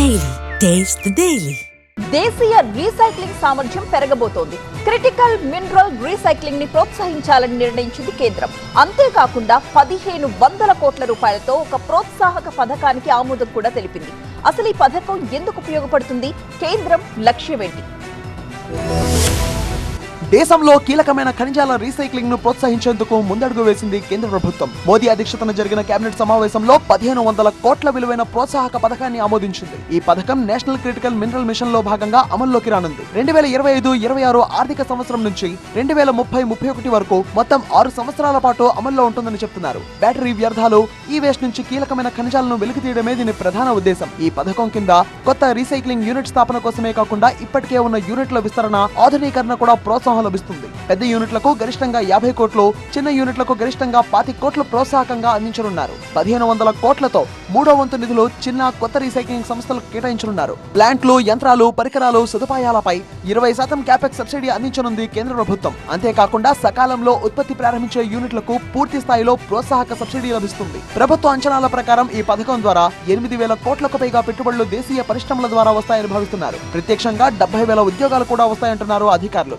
Daily taste daily దేశీయ recycling సామర్థ్యం పెరగబోతోంది. క్రిటికల్ మినరల్ రీసైక్లింగ్ని ప్రోత్సహించాలని నిర్ణయించింది కేంద్రం. అంతేకాకుండా పదిహేను వందల కోట్ల రూపాయలతో ఒక ప్రోత్సాహక పథకానికి ఆమోదం కూడా తెలిపింది. అసలు ఈ పథకం ఎందుకు ఉపయోగపడుతుంది? కేంద్రం లక్ష్యమేంటి? దేశంలో కీలకమైన ఖనిజాల రీసైక్లింగ్ను ప్రోత్సహించేందుకు ముందడుగు వేసింది కేంద్ర ప్రభుత్వం. మోదీ అధ్యక్షతన జరిగిన కేబినెట్ సమావేశంలో పదిహేను వందల కోట్ల విలువైన ప్రోత్సాహక పథకాన్ని ఆమోదించింది. ఈ పథకం నేషనల్ క్రిటికల్ మినరల్ మిషన్లో భాగంగా అమల్లోకి రానుంది. రెండు వేల ఇరవై ఐదు ఇరవై ఆరు ఆర్థిక సంవత్సరం నుంచి రెండు వేల ముప్పై ముప్పై ఒకటి వరకు మొత్తం ఆరు సంవత్సరాల పాటు అమల్లో ఉంటుందని చెప్తున్నారు. బ్యాటరీ వ్యర్థాలు ఈ వేస్ట్ నుంచి కీలకమైన ఖనిజాలను వెలికి తీయడమే దీని ప్రధాన ఉద్దేశం. ఈ పథకం కింద కొత్త రీసైక్లింగ్ యూనిట్ స్థాపన కోసమే కాకుండా ఇప్పటికే ఉన్న యూనిట్ల విస్తరణ ఆధునీకరణ కూడా ప్రోత్సాహం లభిస్తుంది. పెద్ద యూనిట్లకు గరిష్టంగా యాభై కోట్లు చిన్న యూనిట్లకు గరిష్టంగా పాతి కోట్లు ప్రోత్సాహకంగా అందించనున్నారు. పదిహేను వందల కోట్లతో మూడో వంతు నిధులు చిన్న కొత్త రీసైక్లింగ్ సంస్థలకు కేటాయించనున్నారు. ప్లాంట్లు యంత్రాలు పరికరాలు సదుపాయాలపై ఇరవై శాతం క్యాపెక్స్ సబ్సిడీ అందించనుంది కేంద్ర ప్రభుత్వం. అంతేకాకుండా సకాలంలో ఉత్పత్తి ప్రారంభించే యూనిట్లకు పూర్తి స్థాయిలో ప్రోత్సాహక సబ్సిడీ లభిస్తుంది. ప్రభుత్వ అంచనాల ప్రకారం ఈ పథకం ద్వారా ఎనిమిది వేల కోట్లకు పైగా పెట్టుబడులు దేశీయ పరిశ్రమల ద్వారా వస్తాయని భావిస్తున్నారు. ప్రత్యక్షంగా డెబ్బై వేల ఉద్యోగాలు కూడా వస్తాయంటున్నారు అధికారులు.